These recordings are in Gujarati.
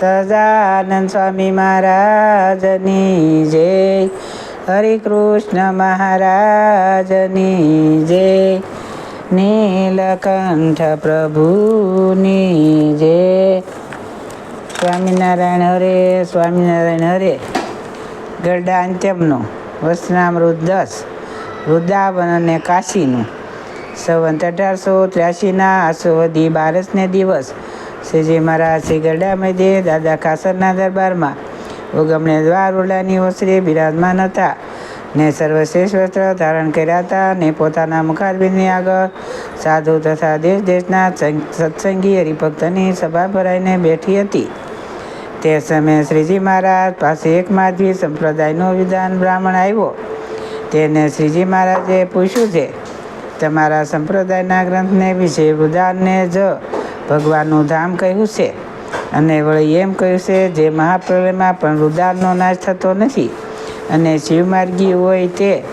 સજાનંદ સ્વામી મહારાજની જય. હરે કૃષ્ણ મહારાજની જય. નીલકંઠ પ્રભુની જય. સ્વામિનારાયણ હરે સ્વામિનારાયણ હરે. ગરડા અંત્યમનું વસનામૃત દસ વૃદ્ધાવન અને કાશીનું. સંવંત અઢારસો ત્ર્યાસીના આસોવધી બારસને દિવસ શ્રીજી મહારાજ શ્રી ગરડા મધ્યે દાદા કાસરના દરબારમાં ઉગમણે દ્વાર ઓરડાની ઓસરી બિરાજમાન હતા ને સર્વશ્રેષ્ઠ વસ્ત્ર ધારણ કર્યા હતા ને પોતાના મુખારબિંદની આગળ સાધુ તથા દેશ દેશના સત્સંગી હરિભક્તની સભા ભરાઈને બેઠી હતી. તે સમયે શ્રીજી મહારાજ પાસે એક માધવી સંપ્રદાયનો વિધાન બ્રાહ્મણ આવ્યો. તેને શ્રીજી મહારાજે પૂછ્યું છે, તમારા સંપ્રદાયના ગ્રંથને વિશે વૃદાનને જ ભગવાનનું ધામ કહ્યું છે. અને વળી એમ કહ્યું છે જે મહાપ્રલયમાં પણ રુદારનો નાશ થતો નથી. અને શિવમાર્ગી હોય તે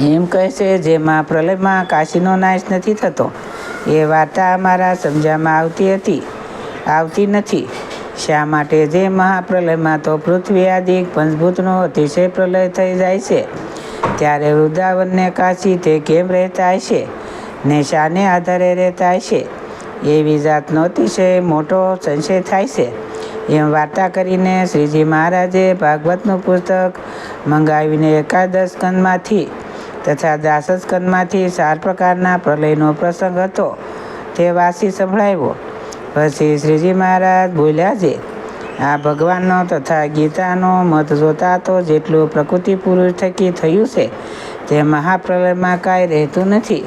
એમ કહે છે જે મહાપ્રલયમાં કાશીનો નાશ નથી થતો. એ વાર્તા અમારા સમજામાં આવતી હતી. આવતી નથી. શા માટે જે મહાપ્રલયમાં તો પૃથ્વી આદિ પંચભૂતનો અતિશય પ્રલય થઈ જાય છે. ત્યારે વૃદ્ધાવનને કાશી તે કેમ રહેતા હશે? ને શાને આધારે રહેતા હશે? એવી જાતનો અતિશય મોટો સંશય થાય છે. એમ વાર્તા કરીને શ્રીજી મહારાજે ભાગવતનું પુસ્તક મંગાવીને એકાદશ કંદમાંથી તથા દાસ કંદમાંથી ચાર પ્રકારના પ્રલયનો પ્રસંગ હતો, તે વાસી સંભળાવ્યો. પછી શ્રીજી મહારાજ બોલ્યા છે, આ ભગવાનનો તથા ગીતાનો મત જોતા તો જેટલું પ્રકૃતિ પુરુષ થકી થયું છે, તે મહાપ્રલયમાં કાંઈ રહેતું નથી.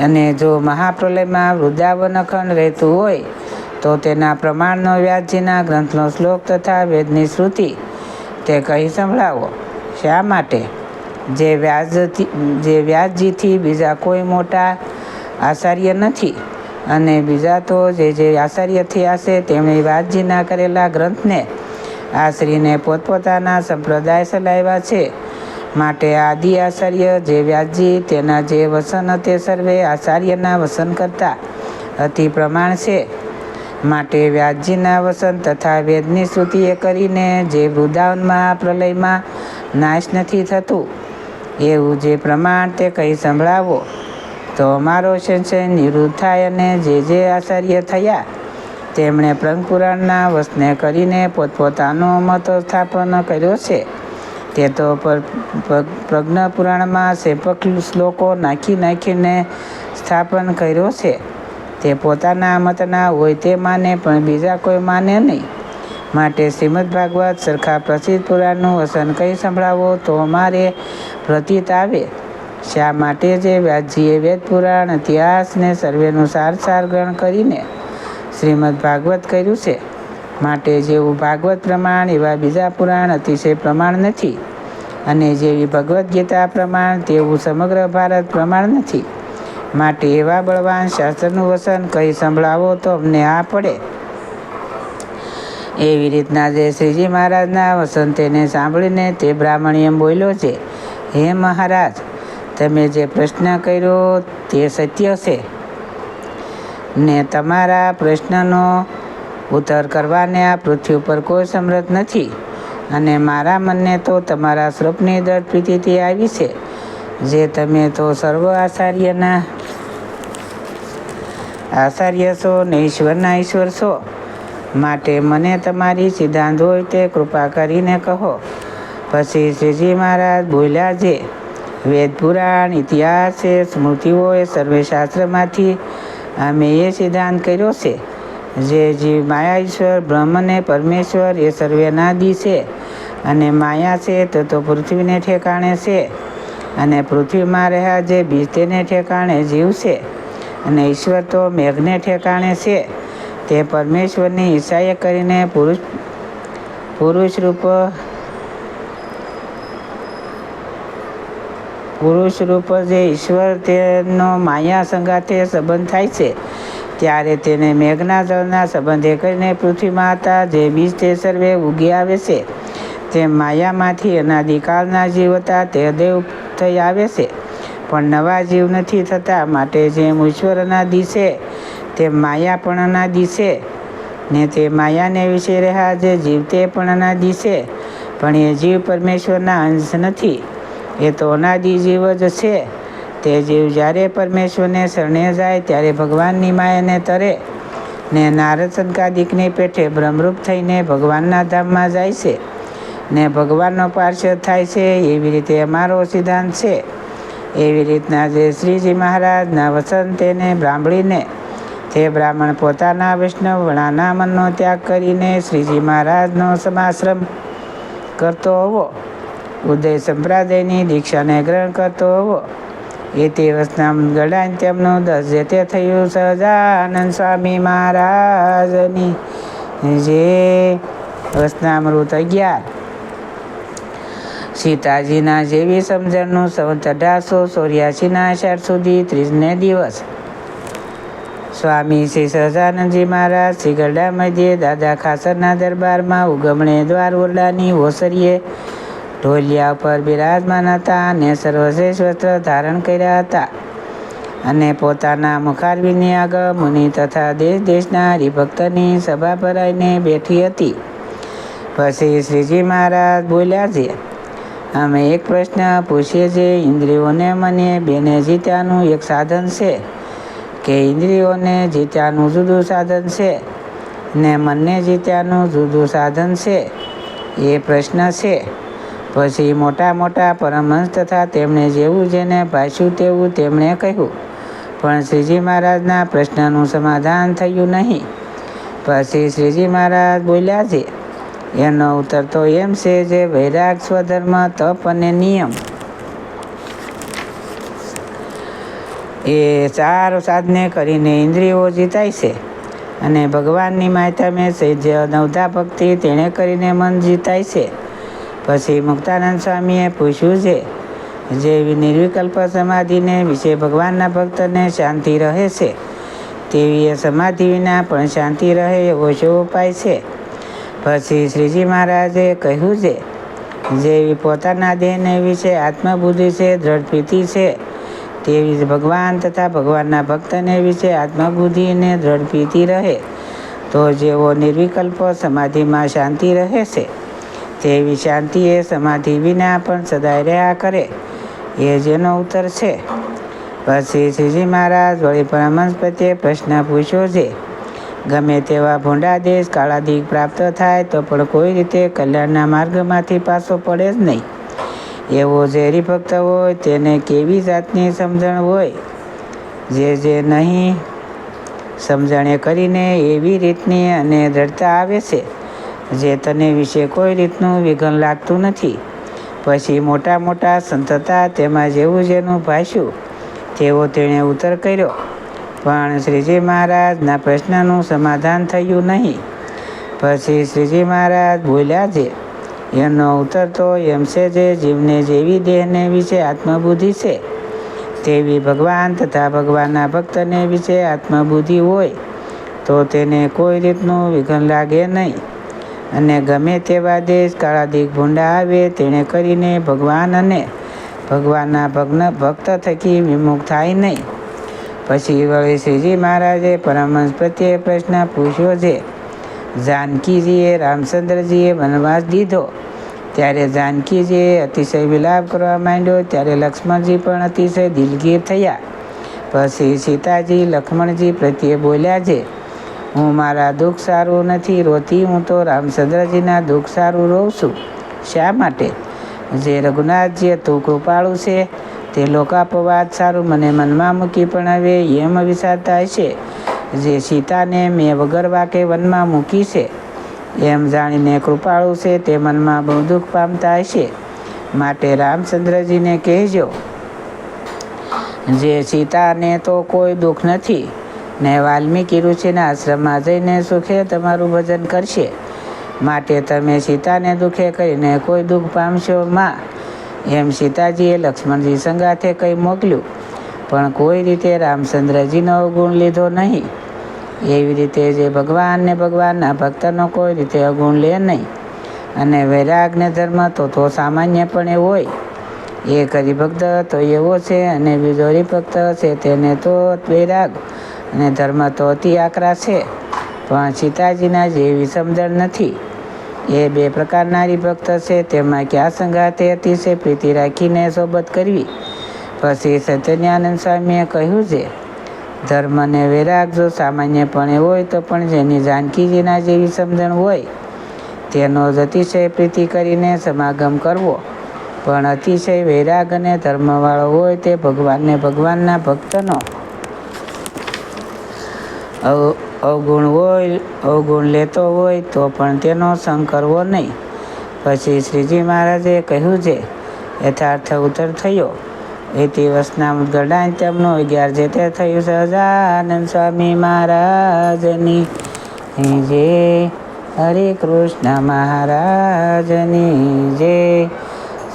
અને જો મહાપ્રલયમાં વૃદ્ધાવન અખંડ રહેતું હોય, તો તેના પ્રમાણનો વ્યાજજીના ગ્રંથનો શ્લોક તથા વેદની શ્રુતિ તે કહી સંભળાવો. શા માટે? જે વ્યાજથી જે વ્યાજજીથી બીજા કોઈ મોટા આચાર્ય નથી અને બીજા તો જે જે આચાર્ય થયા તેમણે વ્યાજજીના કરેલા ગ્રંથને આશ્રીને પોતપોતાના સંપ્રદાય ચલાવ્યા છે. માટે આદિ આચાર્ય જે વ્યાસજી, તેના જે વસન તે સર્વે આચાર્યના વસન કરતા અતિ પ્રમાણ છે. માટે વ્યાસજીના વસન તથા વેદની શ્રુતિએ કરીને જે વૃંદાવનમાં પ્રલયમાં નાશ નથી થતું, એવું જે પ્રમાણ તે કહી સંભળાવો. તો અમારો સંશય નિવૃત્ત થાય અને જે જે આચાર્ય થયા, તેમણે પ્રંગપુરાણના વસને કરીને પોતપોતાનો મત સ્થાપન કર્યો છે. તે તો પર- પ્રજ્ઞ પુરાણમાં સેપક શ્લોકો નાખી નાખીને સ્થાપન કર્યો છે. તે પોતાના મતના હોય તે માને, પણ બીજા કોઈ માને નહીં. માટે શ્રીમદ ભાગવત સરખા પ્રસિદ્ધ પુરાણનું વસન કંઈ સંભળાવો તો અમારે પ્રતીત આવે. શા માટે જે વ્યાસજીએ વેદ પુરાણ ઇતિહાસને સર્વેનું સાર સાર ગ્રહણ કરીને શ્રીમદ ભાગવત કર્યું છે? માટે જેવું ભાગવત પ્રમાણ એવા બીજા પુરાણ અતિશય પ્રમાણ નથી. અને જેવી ભગવદ્ ગીતા પ્રમાણ, તેવું સમગ્ર ભારત પ્રમાણ નથી. માટે એવા બળવાન શાસ્ત્રનું વસન કહી સંભળાવો તો અમને આ પડે. એવી રીતના જે શ્રીજી મહારાજના વસન તેને સાંભળીને તે બ્રાહ્મણીએ બોલ્યો છે, હે મહારાજ, તમે જે પ્રશ્ન કર્યો તે સત્ય છે. ને તમારા પ્રશ્નનો ઉત્તર કરવાને આ પૃથ્વી ઉપર કોઈ સમર્થ નથી. અને મારા મનને તો તમારા સ્વરૂપની દર પ્રીતિથી આવી છે. જે તમે તો સર્વ આચાર્યના આચાર્ય છો ને ઈશ્વરના ઈશ્વર છો. માટે મને તમારી સિદ્ધાંત હોય તે કૃપા કરીને કહો. પછી શ્રીજી મહારાજ બોલ્યા છે વેદ પુરાણ, ઇતિહાસ છે, સ્મૃતિઓ એ સર્વે શાસ્ત્રમાંથી અમે એ સિદ્ધાંત કર્યો છે. જે જીવ માયા ઈશ્વર, બ્રહ્મ ને પરમેશ્વર, એ સર્વેનાદી છે. અને માયા છે તો તો પૃથ્વીને ઠેકાણે છે. અને પૃથ્વીમાં રહ્યા જે બીજ તેને ઠેકાણે જીવ છે. અને ઈશ્વર તો મેઘને ઠેકાણે છે. તે પરમેશ્વરની ઈચ્છાએ કરીને પુરુષ પુરુષ રૂપ પુરુષ રૂપ જે ઈશ્વર તેનો માયા સંગાથે સંબંધ થાય છે. ત્યારે તેને મેઘના જળના સંબંધે કરીને પૃથ્વીમાં હતા જે બીજ તે સર્વે ઉગી આવે છે, તે માયામાંથી અનાદિકાળના જીવ હતા, તે દેવ થઈ આવે છે. પણ નવા જીવ નથી થતા, માટે જેમ ઈશ્વર અનાદિ છે તે માયા પણ અનાદિ છે. ને તે માયાને વિશે રહ્યા જે જીવ તે પણ અનાદિ છે, પણ એ જીવ પરમેશ્વરના અંશ નથી. એ તો અનાદિ જીવ જ છે. તે જીવ જ્યારે પરમેશ્વરને શરણે જાય ત્યારે ભગવાનની માયાને તરે ને નારદ સંકાદિકની પેઠે ભ્રમરૂપ થઈને ભગવાનના ધામમાં જાય છે ને ભગવાનનો પાર્ષદ થાય છે. એવી રીતે અમારો સિદ્ધાંત છે. એવી રીતના જે શ્રીજી મહારાજના વસન તેને બ્રાહ્મણીને, તે બ્રાહ્મણ પોતાના વૈષ્ણવ વણાના મનનો ત્યાગ કરીને શ્રીજી મહારાજનો સમાશ્રમ કરતો હોવો, ઉદય સંપ્રદાયની દીક્ષાને ગ્રહણ કરતો હોવો ગળાંત્યમનું દસ જે તે થયું સહજાનંદ સ્વામી મહારાજની. જે વસનામૃત અગિયાર. સીતાજીના જેવી સમજણનું સંવત અઢારસો ચોર્યાસીના અષાઢ સુધી ત્રીસને દિવસ. સ્વામી શ્રી સહજાનંદજી મહારાજ શ્રી ગરડા મધ્યે દાદા ખાસરના દરબારમાં ઉગમણે દ્વાર ઓરડાની ઓસરીએ ઢોલિયા ઉપર બિરાજમાન હતા અને સર્વશ્રેષ્ઠ વસ્ત્ર ધારણ કર્યા હતા. અને પોતાના મુખારવીની આગળ મુનિ તથા દેશ દેશના હરિભક્તની સભા ભરાઈને બેઠી હતી. પછી શ્રીજી મહારાજ બોલ્યા છે, અમે એક પ્રશ્ન પૂછીએ છીએ ઇન્દ્રિયોને મને બેને જીત્યાનું એક સાધન છે, કે ઇન્દ્રિયોને જીત્યાનું જુદું સાધન છે, ને મનને જીત્યાનું જુદું સાધન છે? એ પ્રશ્ન છે. પછી મોટા મોટા પરમહંસ તથા તેમણે જેવું જેને ભાષ્યું તેવું તેમણે કહ્યું. પણ શ્રીજી મહારાજના પ્રશ્નનું સમાધાન થયું નહીં. પછી શ્રીજી મહારાજ બોલ્યા છે, એનો ઉત્તર તો એમ છે જે વૈરાગ સ્વધર્મ, તપ અને નિયમ. એ ચાર સાધને કરીને ઇન્દ્રિયો જીતાય છે અને ભગવાનની માયતામે જે નવધા ભક્તિ તેણે કરીને મન જીતાય છે. પછી મુક્તાનંદ સ્વામીએ પૂછ્યું છે, જે નિર્વિકલ્પ સમાધિને વિશે ભગવાનના ભક્તને શાંતિ રહે છે? તેવી એ સમાધિ વિના પણ શાંતિ રહે એવો શું ઉપાય છે? પછી શ્રીજી મહારાજે કહ્યું છે, જેવી પોતાના દેહને વિશે આત્મબુદ્ધિ છે, દ્રઢ છે, તેવી જ ભગવાન તથા ભગવાનના ભક્તને વિશે આત્મબુદ્ધિને દ્રઢ રહે. તો જેવો નિર્વિકલ્પ સમાધિમાં શાંતિ રહે છે તેવી શાંતિ એ સમાધિ વિના પણ સદાય રહ્યા કરે, એ જેનો ઉત્તર છે. પછી શ્રીજી મહારાજ વળી પરમહંસ પ્રત્યે પ્રશ્ન પૂછ્યો છે, ગમે તેવા ભૂંડા દેશ કાળાદિક પ્રાપ્ત થાય તો પણ કોઈ રીતે કલ્યાણના માર્ગમાંથી પાછો પડે જ નહીં. એવો જે હરિભક્ત હોય તેને કેવી જાતની સમજણ હોય? જે જે નહીં, સમજણે કરીને એવી રીતની અને દ્રઢતા આવે છે. જે તને વિશે કોઈ રીતનું વિઘન લાગતું નથી. પછી મોટા મોટા સંતતા તેમાં જેવું જેનું ભાષ્યું. તેવો તેણે ઉત્તર કર્યો, પણ શ્રીજી મહારાજના પ્રશ્નનું સમાધાન થયું નહીં. પછી શ્રીજી મહારાજ બોલ્યા છે, એનો ઉત્તર તો એમ છે જે જીવને જેવી દેહને વિશે આત્મબુદ્ધિ છે. તેવી ભગવાન તથા ભગવાનના ભક્તને વિશે આત્મબુદ્ધિ હોય, તો તેને કોઈ રીતનું વિઘન લાગે નહીં. અને ગમે તેવા દેશ કાળાદિક ભૂંડા આવે, તેણે કરીને ભગવાન અને ભગવાનના ભગ્ન ભક્ત થકી વિમુખ થાય નહીં. પછી વળી શ્રીજી મહારાજે પરમહંસ પ્રત્યે પ્રશ્ન પૂછ્યો છે, જાનકીજીએ રામચંદ્રજીએ વનવાસ દીધો? ત્યારે જાનકીજીએ અતિશય વિલાપ કરવા માંડ્યો, ત્યારે લક્ષ્મણજી પણ અતિશય દિલગીર થયા. પછી સીતાજી, લક્ષ્મણજી પ્રત્યે બોલ્યા છે હું મારા દુઃખ સારું નથી રોતી, હું તો રામચંદ્રજીના દુઃખ સારું રોઉં છું. શા માટે? જે રઘુનાથજી તું કૃપાળું છે, તે લોકાપવાદ સારું મને મનમાં મૂકી પણ હવે એમ વિચાર થાય છે જે સીતાને મેં વગર વાકે વનમાં મૂકી છે. એમ જાણીને કૃપાળુ છે, તે મનમાં બહુ દુઃખ પામતા હશે. માટે રામચંદ્રજીને કહેજો, જે સીતાને તો કોઈ દુઃખ નથી ને વાલ્મીકી ઋષિના આશ્રમમાં જઈને સુખે તમારું ભજન કરશે. માટે તમે સીતાને દુઃખે કરીને કોઈ દુઃખ પામશો માં. એમ સીતાજીએ લક્ષ્મણજી સંગાથે કંઈ મોકલ્યું, પણ કોઈ રીતે રામચંદ્રજીનો અવગુણ લીધો નહીં. એવી રીતે જે ભગવાન ને ભગવાનના ભક્તનો કોઈ રીતે અવગુણ લે નહીં. અને વૈરાગને ધર્મ તો તો સામાન્યપણે હોય. એક હરિભક્ત તો એવો છે અને બીજો હરિભક્ત છે તેને તો વૈરાગ. અને ધર્મ તો અતિ આકરા છે, પણ સીતાજીના જેવી સમજણ નથી. એ બે પ્રકારના હરિભક્ત છે, તેમાં ક્યાં સંગાતે અતિશય પ્રીતિ રાખીને સોબત કરવી? પછી સત્યનાનંદ સ્વામીએ કહ્યું છે ધર્મને વૈરાગ જો સામાન્યપણે હોય તો પણ જેની જાનકીજીના જેવી સમજણ હોય, તેનો જ અતિશય પ્રીતિ કરીને સમાગમ કરવો. પણ અતિશય વૈરાગ અને ધર્મવાળો હોય તે ભગવાનને ભગવાનના ભક્તનો અવગુણ હોય, અવગુણ લેતો હોય તો પણ તેનો સંગ કરવો નહીં. પછી શ્રીજી મહારાજે કહ્યું છે, યથાર્થ ઉત્તર થયો. એ દિવસના ગડાન તેમનું અગિયાર જે તે થયું સહજાનંદ સ્વામી મહારાજની. જે, હરે કૃષ્ણ મહારાજની, જે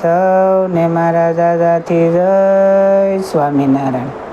સૌને મારા દાદાથી જય સ્વામિનારાયણ.